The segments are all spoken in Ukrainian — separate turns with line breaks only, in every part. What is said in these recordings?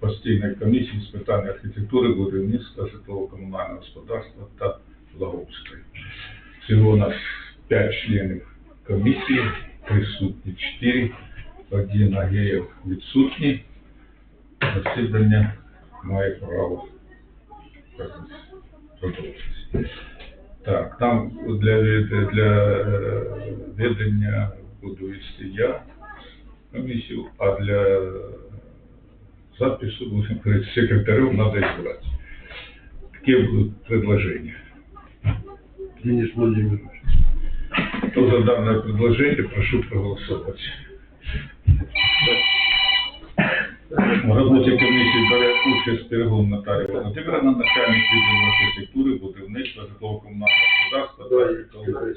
постійної комісії з питань архітектури, будівництва, житлово-комунального господарства та благоустрою. Всього у нас 5 членів комісії, присутні 4, один Агеєв відсутній. Засідання має право продовжитися. Так, там для, для ведення буду вести я комісію, а для запису будем говорить, секретарем надо избрать. Какие будут предложения?
Денис Владимирович.
Кто за данное предложение, прошу проголосовать. В роботі комісії бере участь Пирогун Наталія Володимировна, начальник відділу архітектури, будівництва, житлово-комунального господарства та екології.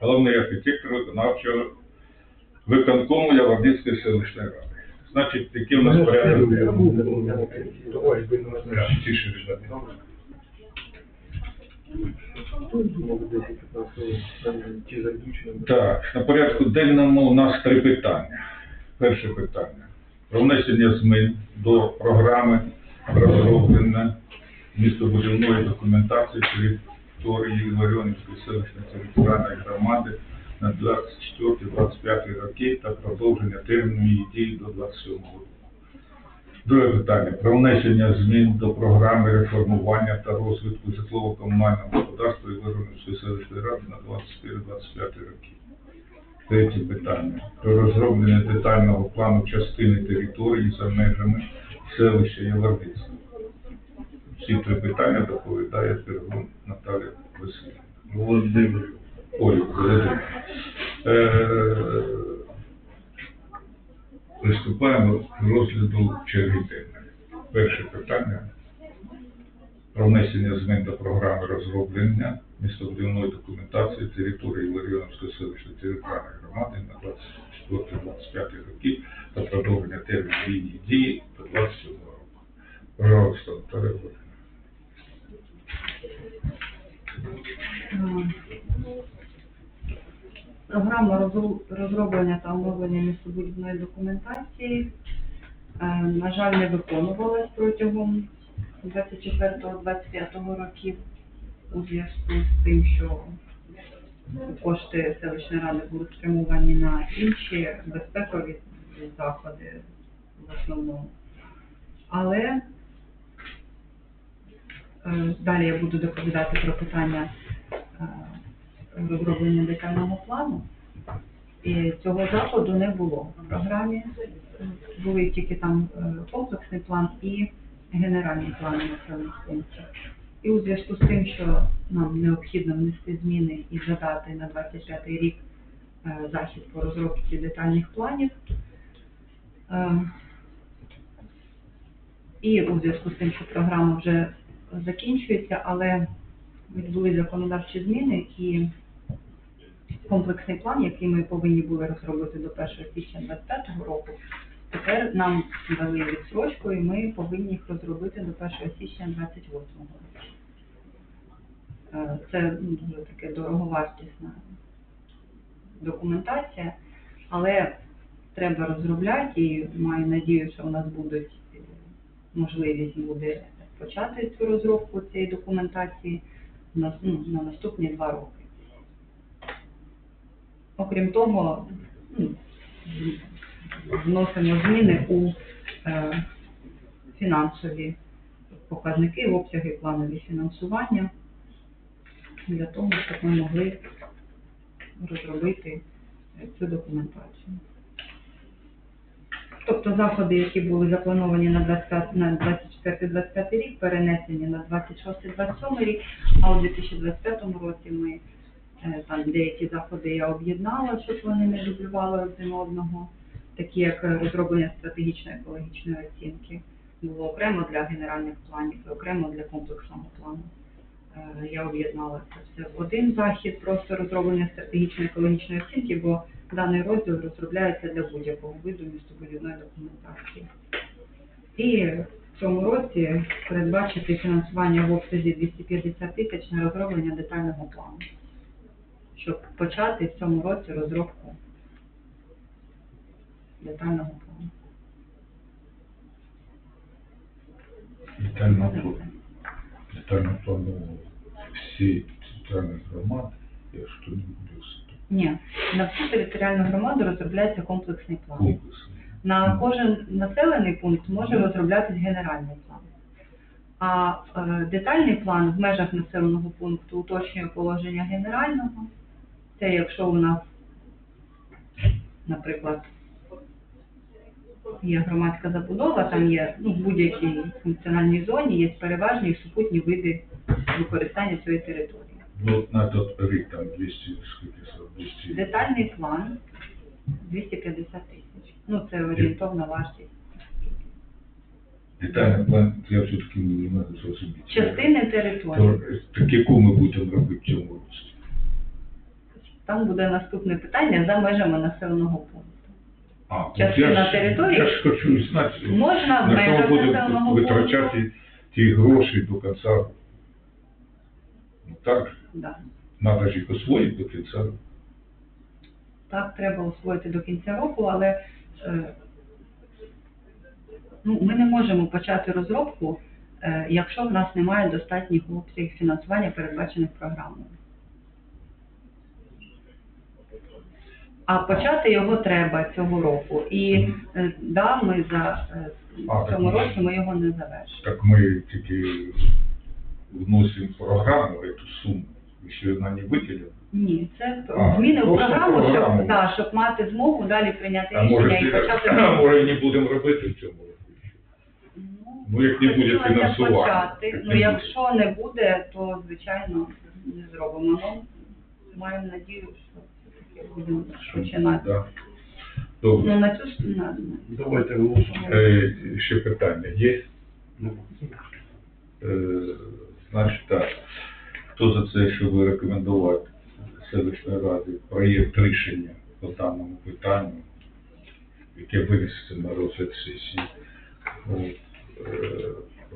Головний архітектор виконавчого виконкому Яворницької селищної ради. Значить, який у нас порядок? Тише, ребята. Так, на порядку денному у нас три питання. Перше питання. Про внесення змін до програми розроблення містобудівної документації території Ларіонівської селищної територіальної громади на 24-25 роки та продовження терміну її дії до 27 року. Друге питання. Про внесення змін до програми реформування та розвитку житлово-комунального господарства і Ларіонівської селищної ради на 24-25 роки. Третє питання. Про розроблення детального плану частини території за межами селища Євардицька. Всі три питання доповідає Пергун Наталія Васильівна.
Володимир.
Ой. Е, Приступаємо до розгляду черги денної. Перше питання про внесення змін до програми розроблення містобудівної документації території Ларіоновської селищної територіальної громади на 24-25 роки та продовження терміну її дії до 27 року. Пожалуйста, Наталія Володимирівна.
Програма розроблення та оновлення містобудівної документації, е, на жаль, не виконувалась протягом 24-25 років у зв'язку з тим, що кошти селищної ради були спрямовані на інші безпекові заходи в основному. Але е, далі я буду доповідати про питання е, розроблення детального плану. І цього заходу не було в програмі. Були тільки там е, комплексний план і генеральний план населених пунктів. І у зв'язку з тим, що нам необхідно внести зміни і додати на 25 рік е, захід по розробці детальних планів. е, І у зв'язку з тим, що програма вже закінчується, але відбули законодавчі зміни і комплексний план, який ми повинні були розробити до 1 січня 2025 року, тепер нам дали відсрочку, і ми повинні їх розробити до 1 січня 2028 року. Е, Це ну, дуже таке дороговартісна документація, але треба розробляти і маю надію, що у нас будуть е, можливість буде почати цю розробку цієї документації на, ну, на наступні два роки. Окрім того, ну, вносимо зміни у е, фінансові показники, обсяги планові фінансування для того, щоб ми могли розробити е, цю документацію. Тобто заходи, які були заплановані на 25 на 24-25 рік, перенесені на 26-27 рік, а у 2025 році ми там деякі заходи я об'єднала, щоб вони не дублювали один одного, такі як е, розроблення стратегічної екологічної оцінки, було окремо для генеральних планів і окремо для комплексного плану. Е, Я об'єднала це все в один захід, просто розроблення стратегічної екологічної оцінки, бо даний розділ розробляється для будь-якого виду містобудівної документації. І в цьому році передбачити фінансування в обсязі 250 тисяч на розроблення детального плану, щоб почати в цьому році розробку детального плану.
Детально, план- детально планували всі центральні громади, я що не буду
Ні, на всю територіальну громаду розробляється комплексний план.
комплексний.
На кожен населений пункт може розроблятись генеральний план. А е, детальний план в межах населеного пункту уточнює положення генерального. Це якщо у нас, наприклад, є громадська забудова, там є ну, в будь-якій функціональній зоні є переважні і супутні види використання цієї території.
Ну, на тот рік там 200, скільки, 200.
Детальний план 250 тисяч. Ну, це орієнтовна вартість.
Детальний план, я все-таки не можу зрозуміти.
Частини території.
То, так яку ми будемо робити в цьому році?
Там буде наступне питання за межами населеного пункту.
А, от
Частина
я ж-
території?
Я ж хочу знати,
Можна в
на
межах населеного
витрачати ті гроші до кінця. Ну, так, же.
Да.
треба ж їх освоїти до кінця.
Так, треба освоїти до кінця року, але е, ну, ми не можемо почати розробку, е, якщо в нас немає достатніх обсягів фінансування, передбачених програмою. А почати його треба цього року. І е, да, ми за е,
А,
в цьому році ми його не завершимо.
Так ми тільки вносимо в програму цю суму, і ще вона не виділена.
Ні, це
А,
зміни в
просто
програму,
програму.
щоб, да, щоб мати змогу далі прийняти
А може,
рішення і почати.
а може не будемо робити в цьому році? Ну, як не буде
хотілося
фінансування,
почати.
як
Ну,
не
якщо не буде, то, звичайно, не зробимо. Ну, маємо надію, що будемо починати.
Да. Добре.
Ну, на цю ж- на,
Давайте голосуємо.
Е, ще питання є?
Ну,
Е, значить так, хто за це, щоб рекомендувати селищної ради проєкт рішення по даному питанню, яке винесеться на розгляд сесії. От, е,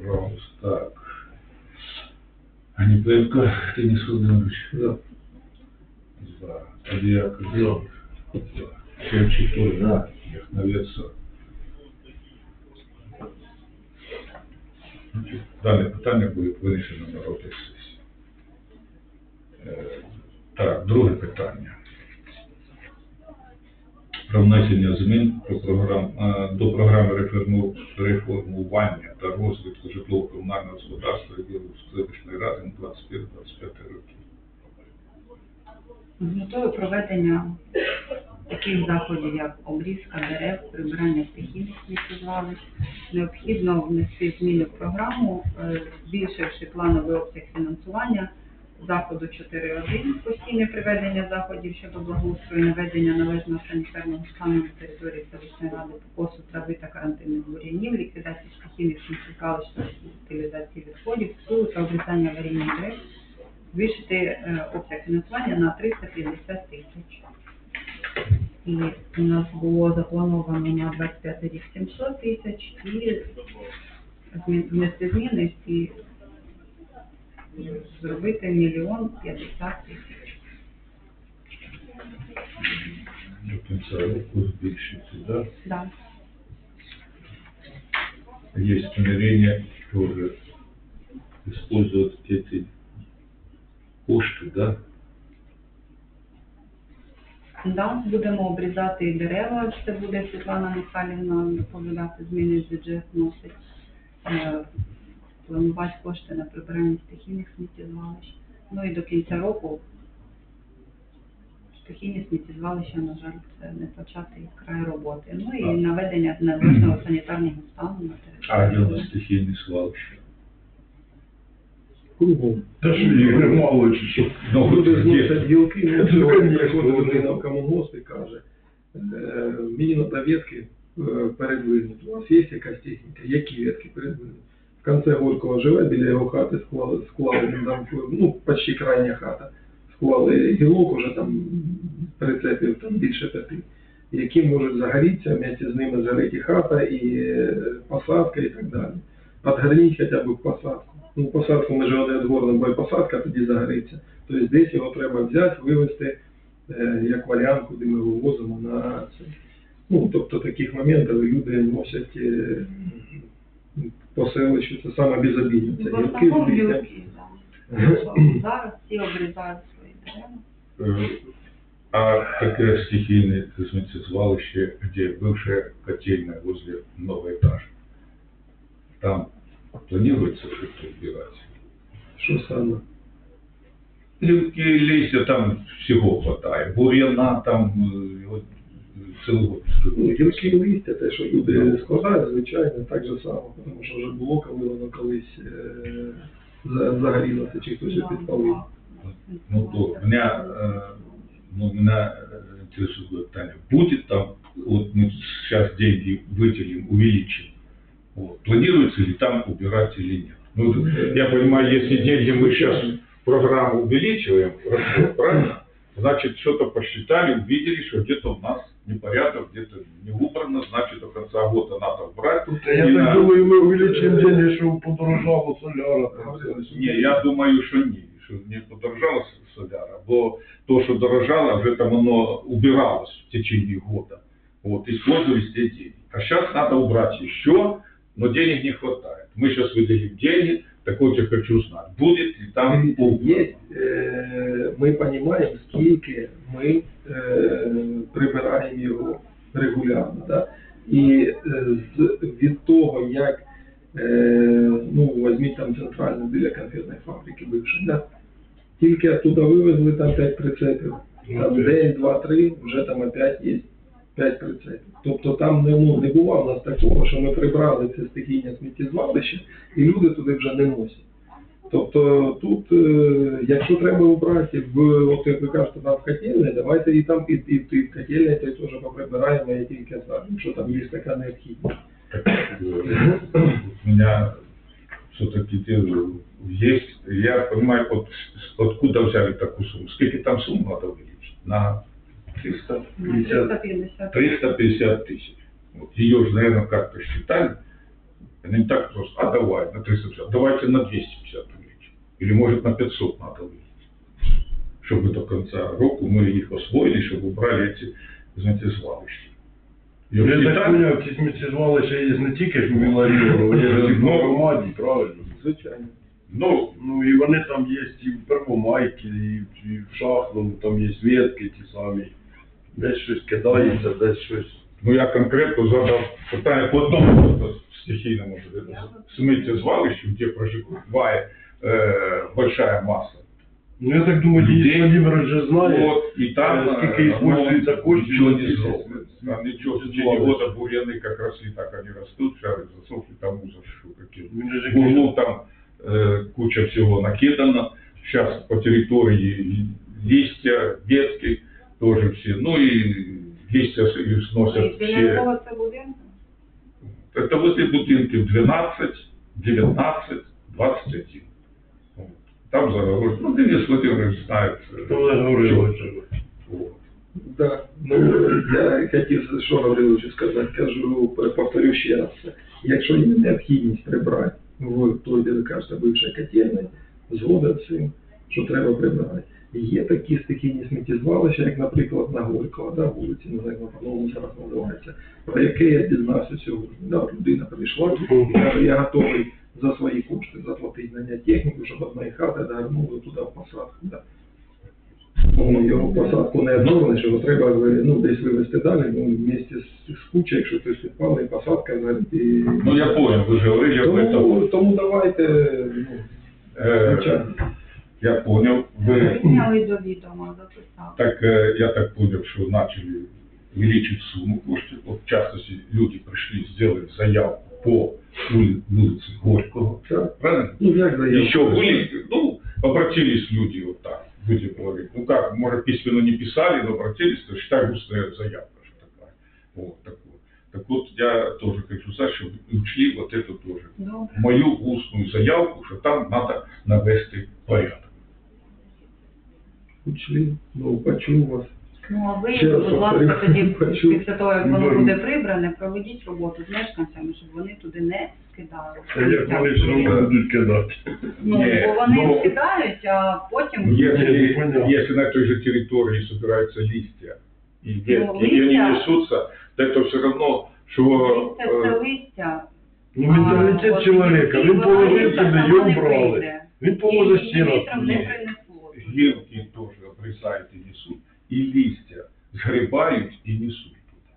Раус, так. Аніпенко Денис Володимирович.
За.
За.
За.
За. Шевчик за. Значить, Дане питання буде вирішено на розгляд сесії. Е, Так, друге питання. Про внесення змін до програм, до програми реформу- реформування та розвитку житлово-комунального господарства селищної ради на 21-25 роки.
З метою проведення таких заходів, як обрізка дерев, прибирання стихійних сміттєзвалищ, необхідно внести зміни в програму, е, збільшивши плановий обсяг фінансування заходу 4.1 постійне приведення заходів щодо благоустрою наведення належного санітарного стану на території селищної ради покосу трави та карантинних бур'янів, ліквідації стихійних сміттєзвалищ та утилізації відходів, силу та обрізання аварійних дерев, збільшити е, обсяг фінансування на 350 тисяч. І у нас було заплановано на 25 рік 700 тисяч і змін- внести зміни і зробити мільйон 50 тисяч.
До кінця року збільшиться, да?
Да.
Есть намерение тоже использовать эти кошты, да?
Да, будемо обрізати дерева, це буде Світлана Михайлівна доповідати, зміни в бюджет вносить. Е, Планувати кошти на прибирання стихійних сміттєзвалищ. Ну і до кінця року стихійні сміттєзвалища, на жаль, це не початий край роботи. Ну і наведення належного санітарного стану на
А
території.
дело стихийные свалки.
Кругом. Та що їх мало чи що?
Ну,
Люди зносять
є.
ну,
конечно,
приходить в комунгосп і каже, «Е, мені на ветки е, передвинуть. У вас є якась техніка? Які ветки передвинуть? В конце Горького живе, біля його хати склали, склали там, ну, почти крайня хата. Склали гілок уже там прицепів там більше п'яти, які можуть загорітися, вместе з ними згорить і хата, і е, посадка, і так далі. Подгорніть хоча б посадку. Ну, посадку ми ж одне з горним, бо і посадка тоді загориться. Тобто десь його треба взяти, вивезти е, як варіант, куди ми вивозимо на це. Ну, тобто таких моментів люди носять е, по по селищу, це саме безобідне. Це
В
гілки,
основному
листя.
білки, так. Зараз всі обрізають свої дерева.
Э, А такое стихийное звалище, где бывшая котельная возле нового этажа, там планируется что-то убирать?
Що саме?
Гілки, листья там всего хватает, бур'яна там э, вот, э, целый год.
Ну, гілки і листя, те, що люди складають, звичайно, так же само, тому що вже було, коли воно колись е, за- загорілося, чи хтось вже підпалив.
Ну, то меня, э, ну, меня э, интересует, Таня, будет там, вот мы сейчас деньги выделим, увеличим, вот, планируется ли там убирать или нет? Ну, я понимаю, если деньги мы сейчас программу увеличиваем, расход, правильно? Значит, что-то посчитали, увидели, что где-то у нас непорядок, где-то не убрано, значит, до конца года надо убрать.
Та я так
на-
думаю, ми увеличимо деньги, що подорожало соляра.
Ні, я думаю, що ні, що не подорожала с- соляра, бо то, що дорожало, вже там воно убиралось в течение года. Вот, использовались те деньги. А сейчас надо убрать еще, но денег не хватает. Мы сейчас выделим деньги, так вот я хочу знать, будет ли там
Дивіться,
убрано.
є, е, ми розуміємо, скільки ми е, прибираємо регулярно. Да? І з, від того, як, е, ну, візьміть там центральну біля конфетної фабрики бивши, да? тільки оттуда вивезли там 5 прицепів, там
Ну,
день, два, три, вже там опять є 5 прицепів. Тобто там не, ну, не було в нас такого, що ми прибрали це стихійне сміттєзвалище, і люди туди вже не носять. Тобто тут, е, якщо треба обрати в, от як ви кажете, там в котельне, давайте і там, і, і, і в котельне теж поприбираємо, я тільки за, якщо там є така необхідність.
У меня все-таки есть, я понимаю, от, откуда взяли такую сумму. Сколько там сумму надо увеличить? На 300?
350.
350 тысяч. Вот. Ее же, наверное, как-то считали. Не так просто. А давай на 350. Давайте на 250 увеличим. Или может на 500 надо увеличить. Чтобы до конца року мы их освоили, чтобы убрали эти, знаете, звалища. Ее
Я так
считали?
поняв, ці сміттєзвалища є не тільки ж в Білоріону, є ж і в
Ну.
Громаді, правильно?
Звичайно.
Ну,
Ну і вони там є і в Первомайці, і, в- і в Шахному, там є ветки ті самі. Десь щось кидається, десь щось.
ну я конкретно задав питання по одному стихійному сміттєзвалищу, де проживає е, большая масса.
Ну я так думаю, Денис
Людей.
Владимирович вже знає.
Вот, и там
Э, сколько
э,
используется
ну,
коштів
ничего
на
не
эти
сделано. Там ничего, в
эти
течение
звалища.
года бурьяны как росли, так они растут, шары засохли, там ужас, что какие.
Він же ж
В углу там э, куча всего накидано, сейчас по территории и листья, ветки тоже все, ну и листья с- и сносят
Біля
все.
якого це будинку?
Это возле будинков 12, 19, 21. Вот. Там загорожено. Ну, Денис Владимирович знает. э,
Хто говорив?
чё. Вот.
Да, ну я хотів, що Гавриловичу сказати, кажу, повторю ще раз. Якщо є необхідність прибрати в той, де ви кажете, бивша котельня, згода з цим, що треба прибирати. Є такі стихійні сміттєзвалища, як, наприклад, на Горького, да, вулиці, не знаю, як вона по-новому зараз називається, про яке я дізнався сьогодні. Да, людина прийшла і каже, я готовий за свої кошти заплатити на техніку, щоб одної хати загорнули туди в посадку. Да. Ну, його посадку не обновлено, що його треба ви- ну, десь вивезти далі, ну, вместе з, з кучею, якщо хтось підпалить, посадка згорить. І...
Ну, я понял, вы же говорили об этом.
тому, тому давайте, ну,
Э,
звичайно.
я понял. Вы,
Прийняли до відома, записали.
так, э, я так понял, что начали увеличить сумму коштів. Вот, в частности, люди пришли, сделали заявку по ули- улице Горького.
Так.
Правильно?
Ну, як заявка?
Еще были, ну, обратились люди вот так, будем говорить. Ну как, может, письменно не писали, но обратились, то считай устная заявка, что такая. Вот такое. Так вот, я тоже хочу сказать, чтобы учли вот это тоже.
Добре.
Мою устную заявку, что там надо навести порядок.
Учли, ну, почув вас.
Ну, а ви,
Ще раз
будь ласка, тоді,
Почув.
після того, як воно буде прибране, проведіть роботу з мешканцями, щоб вони туди не скидали.
Це як вони все одно будуть кидати.
Ну,
Ні,
бо вони
ну,
скидають, а потім...
Если,
понял.
если на той же территории собираются листья и ветки,
Ну,
и они
листья-
несутся, то это все равно, что...
Листя це
э,
листя,
Ну, менталітет
А,
чоловіка, він
от,
положив тебе, його брали. Він положить ще раз.
вітром не принесло.
Гілки теж обрізають і несуть, і листя згрібають і несуть туди.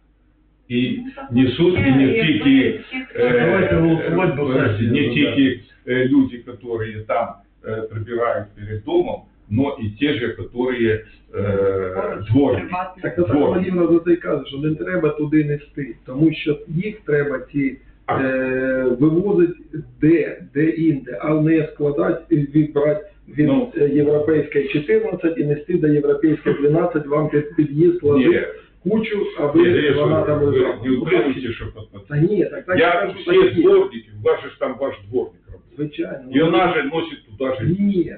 І
Ну, так,
несуть, і
ще,
не
якби
тільки,
ті, хто-
э,
Давайте голосувати, бо
э,
сесія
не
вже,
тільки э, люди, которые там э, прибирают перед домом, но и те же, которые э, дворники.
приватні.
Так Наталя
Дворник.
Володимирівна за це й каже, що не треба туди нести, тому що їх треба ті
А-
е, вивозити де, де інде, а не складати, відбрати від
Ну.
е, європейської 14 і нести до європейської 12, вам під під'їзд
Не,
ложити кучу,
не,
аби вона там
вы
лежала.
не утримуйте, что под
Та ні, так так
Я
кажу,
все
так є.
дворники, ваш же там ваш дворник работает.
Звичайно.
И она же носит туда же.
Ні,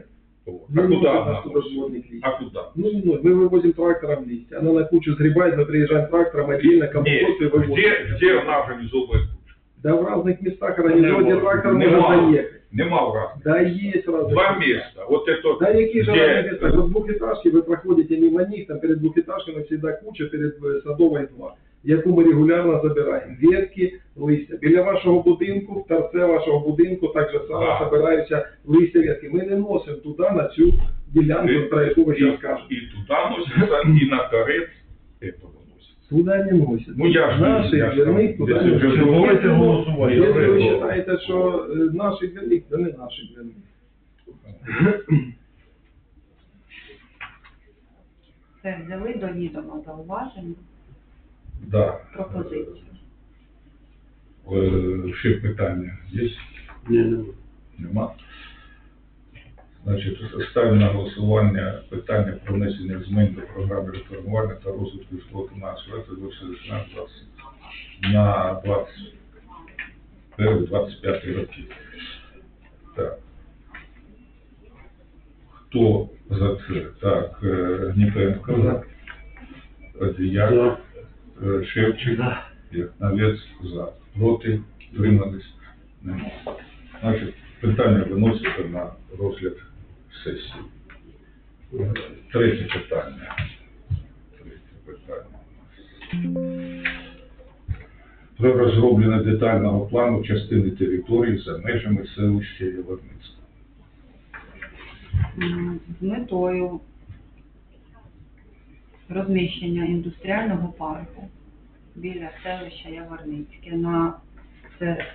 Вот.
не
А куда
можна
она
туди
носит?
дворник лізти.
А куда?
Ну, ну, мы вывозим трактором листья. Она на кучу сгребает, мы приезжаем трактором отдельно,
Нет,
компосту и вывозим.
где, где она организовывает кучу?
Да в разных местах организовать, где трактор может
Нема,
заехать.
нема в разных.
Да есть разные.
Два места. Вот это
Да какие же
где-
разные места? Вот двухэтажки, вы проходите мимо них, там перед двухэтажками всегда куча, перед э, садовой два, яку ми регулярно забираємо. Ветки, листя. Біля вашого будинку, в торце вашого будинку так же само
Ага.
збираються листя ветки. Ми не носимо туди, на цю ділянку,
И,
про яку ви
и-
зараз кажете.
и туда носится, и на торец этого
Туди не носять.
Ну, я ж-
Наші
я ж
туди
якщо
не носять.
давайте голосувати,
Якщо ви вважаєте, що е, наш двірник, то не наш двірник.
Це взяли до відома зауваження,
Да.
пропозицію.
Е, Ще питання є?
Ні, ні.
Нема. Значить, ставимо на голосування питання про внесення змін до програми реформування та розвитку житлово-комунального 2016 на 21-25 роки. Так. Хто за це? Так, е, Гніпенко,
За.
Одіяк, е, Шевчик, Яхновець, за. Проти, тримались, нема. Значить, питання виноситься на розгляд сесії. Третє питання. Третє питання. Про розроблення детального плану частини території за межами селища Яворницька.
З метою розміщення індустріального парку біля селища Яворницьке на це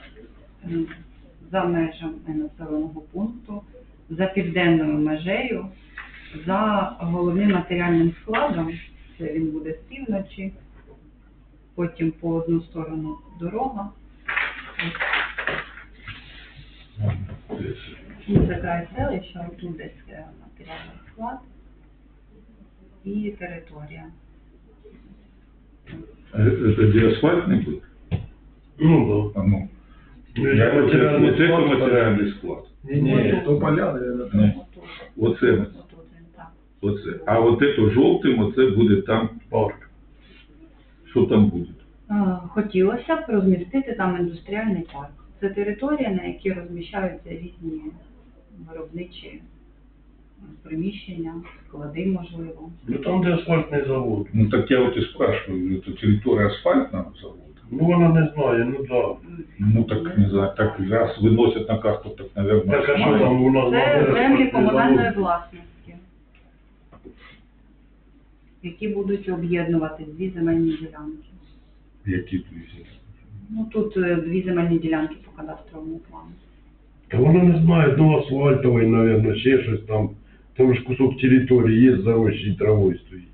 за межами населеного пункту, за південною межею, за головним матеріальним складом, це він буде з півночі, потім по одну сторону дорога, і це край селища, отут десь е, матеріальний склад і територія.
Це де асфальт не буде?
Ну,
А ну.
да.
Я
матеріальний склад.
Ні, ні, то поля, наверное, там.
Ні. Оце,
Отут він так.
оце. А от це жовтим, оце буде там,
Парк.
що там буде?
Е, Хотілося б розмістити там індустріальний парк. Це територія, на якій розміщаються різні виробничі приміщення, склади, можливо.
Ну там, де асфальтний завод.
Ну так я от і спрашиваю, это територія асфальтного заводу?
Ну вона не знає, ну да.
Ну так не знаю, так раз виносять на карту, так, наверное,
Так, а що там у нас
Це землі комунальної власності, які будуть об'єднувати дві земельні ділянки.
Які друзі?
Ну тут е, дві земельні ділянки по кадастровому плану.
Та вона не знає, ну асфальтовий, наверное, ще щось там. Там ж кусок території є, зарощий травою стоїть.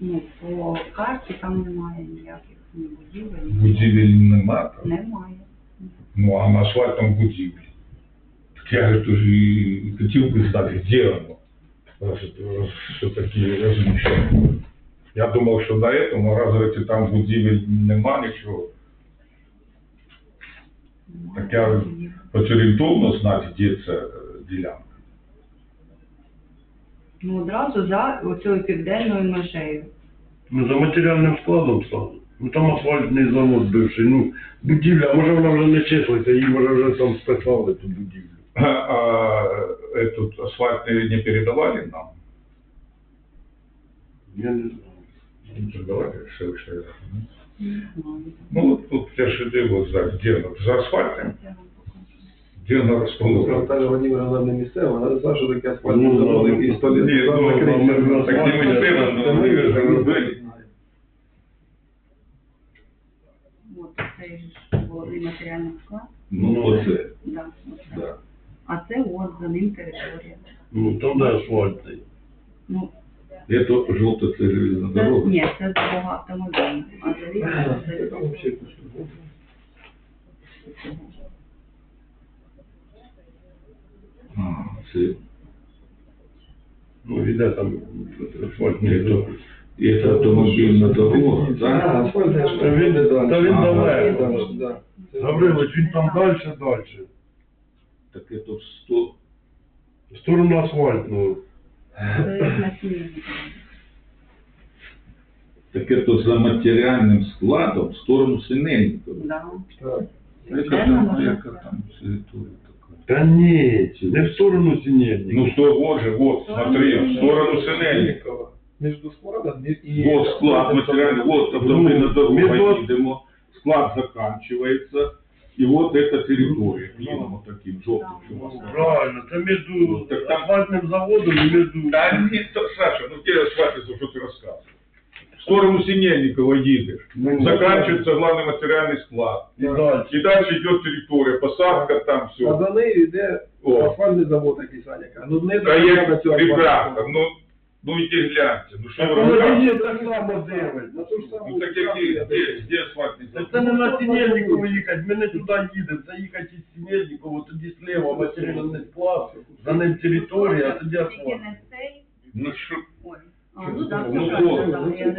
Ну, по карті там немає ніяких ні будівель,
Будівель нема там?
немає.
Ну а на асфальтом будівлі. Так я же тоже и хотел бы знать, где оно. Все-таки размещено. Я думал, что на этом, а раз там будівель нема нічого. Так я хоч орієнтовно знати, де ця ділянка.
Ну одразу за оцею південною межею.
Ну за матеріальним складом стало. Ну там асфальтний завод бивший, ну будівля, а може вона вже не числиться, її може вже там списали ту будівлю.
А, а этот асфальт не передавали нам?
Я не знаю.
Не передавали, что, что Ну, от тут перший диво за, де, воно? за асфальтом,
Я вам покажу.
де вона
Ну,
розположена.
Наталя Владимировна не місцева, вона не знає, що таке асфальтний
Ну,
завод,
ну,
і сто літ
ні,
назад
ну,
закрився.
ну, ми-
так не місцева,
Це
ну,
ми
ми ж
вже
робили.
Знаємо.
От ж головний матеріальний склад.
Ну, оце,
Да, оце.
да.
А це от за ним територія.
Ну, там де асфальтний.
Ну,
жовта це железна
це,
дорога.
ні, це дорога автомобільна, а за рік це.
А, це,
Ну, іде там асфальтний.
це, то- і це автомобільна дорога,
А,
так?
асфальтний ж
він-
не далі.
та він
А,
далеко.
да.
Гаврилович, він там далі, далі.
Так це в 100,
В сторону асфальтного.
Так це за матеріальним складом в сторону Синельникова.
Да.
Так.
Яка там, яка там територія така?
Та ні, не в сторону Синельника.
Ну, что, вот же, вот, смотри, в сторону Синельникова.
Між складом і...
Вот склад материальный, вот автомобильная
Ну,
дорога,
между-
видимо, склад заканчивается, и вот эта территория, клином вот таким желтым.
Да.
чуваком.
Правильно, це між
Ну, так там-
асфальтним заводом і між...
Да нет, то, Саша, ну где асфальтится, что ты рассказываешь? В сторону Синельникова едешь,
Ну,
заканчивается главный материальный склад.
І далі.
И дальше идет территория, посадка там
А
все.
за нею йде
О.
асфальтний завод якийсь, Аняка. Ну, не
Да я,
на цю
ребята, ну, ну иди гляньте, ну что
Так
вы
воно
рассказываете?
так само дивить.
На ту ж саму...
Ну так які, де, де асфальтний
Та? Це не на Синельниково їхати, ми не туди їдемо, це їхати із Синельникова, тоді слева матеріальний склад, за ним територія, а тоді
Тільки
асфальт.
не цей.
Ну що,
Ой. А, ну так,
Ну,
все
вот,
правильно,
Ну,
я не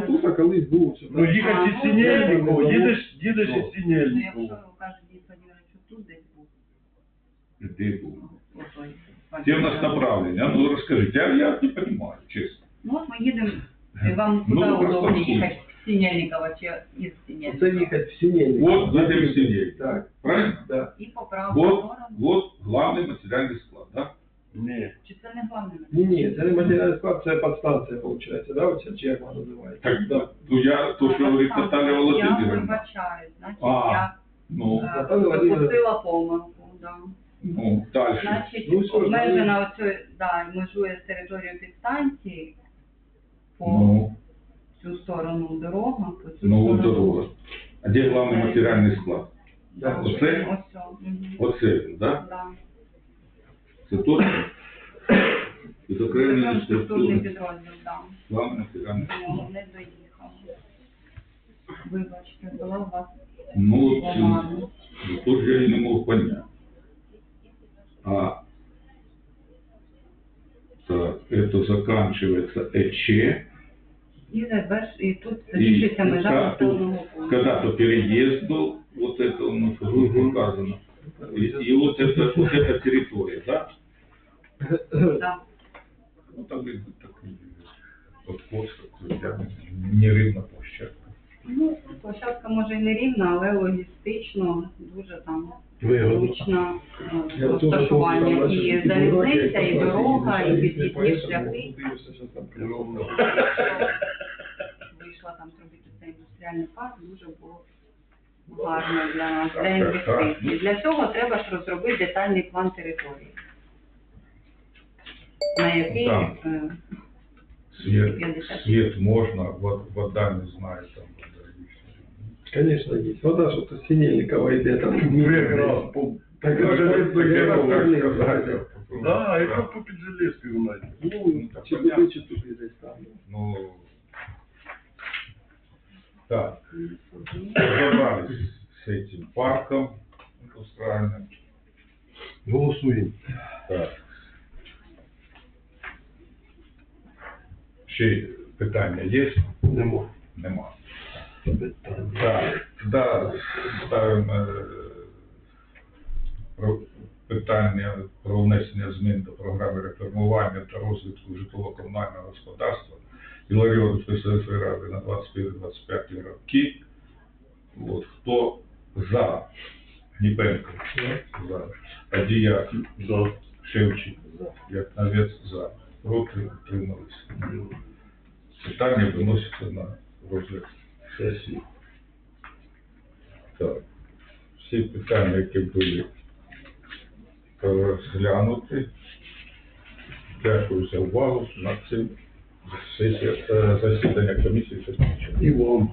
тут колись був. що
Ну їхати із
ну,
їдеш, їдеш
ну.
із
Ну, якщо каже Дід що тут десь був.
де був? Де у нас направлення? Ну розкажіть, я, я не розумію, чесно.
Ну от ми їдемо, і вам
Ну,
куди
просто
удобніше
суть.
їхати? з Синельникова чи із
Це
Синельникова?
їхати в Синельник.
От їдемо в Синельник.
Так,
Правильно?
да.
І по праву
Вот,
сторону?
вот главный материальный склад, да?
Ні.
Чи це не головне?
Ні, ні, це не матеріальний склад, це підстанція, виходить, да? Оця, чи як вона називається?
Так,
Да.
ну я, то, що говорить Наталя
Я
Володимировна.
вибачаю, значить,
А,
я
Ну,
е,
Наталя Володимирівна.
допустила помилку, да.
Ну, далі.
Значить,
Ну, все
обмежена оцю, да, межує з територією підстанції по
Ну,
цю сторону дорога, по цю
ну,
сторону.
дорога. А де главний матеріальний склад?
Да,
Оце?
Ось це. мгм.
Оце він, да?
Да.
Це точно? І
Це
окремлені
прям структурний
структури.
підрозділ, да.
Главний матеріальний склад.
Ну, не доїхав. Вибачте, була у вас
Ну, от,
погано.
ну, тут я і не можу поняти. А так, это заканчивается ЭЧ,
І заверш, і тут
и
закінчується межа
да, тут
населеного пункту.
когда-то переезд был, вот это у нас тут показано. И, и вот, это, вот эта территория, да?
Да.
Ну, там и так, вот Коцка, не рыбна площадка.
Ну, площадка може і не рівна, але логістично дуже там
Вигодно.
зручно е, розташування. І залізниця, і дорога, і
як
шляхи.
Ровно.
Вийшла там зробити цей індустріальний парк, дуже було гарно для нас, для
Так, так,
інвестицій. Для цього треба ж розробити детальний план території, на який
Так.
е,
Свет,
50.
свет можно, вода не знаю, там,
Звісно, є. Вода, що то з Синельникова йде там.
Виграв. по-
Так,
по
так,
железній
так,
дорозі.
так, так, так.
Да, яка по піджелезкою навіть.
Ну, чи туди, чи туди десь там.
Ну, так, разобрались с этим парком индустриальным.
Голосуємо.
Так. Ще питання є?
Нема.
Нема. Да, ставимо е, питання про внесення змін до програми реформування та розвитку житлово-комунального господарства Іларіонської селищної ради на 24-25 роки. От, хто за? Гніпенко за. Адіяк,
За.
Шевчик, як навець за. Проти утрималися. Питання виноситься на розгляд
сесії.
Так. Всі питання, які були розглянуті. Дякую за увагу. На цим е, засідання комісії.
І вам.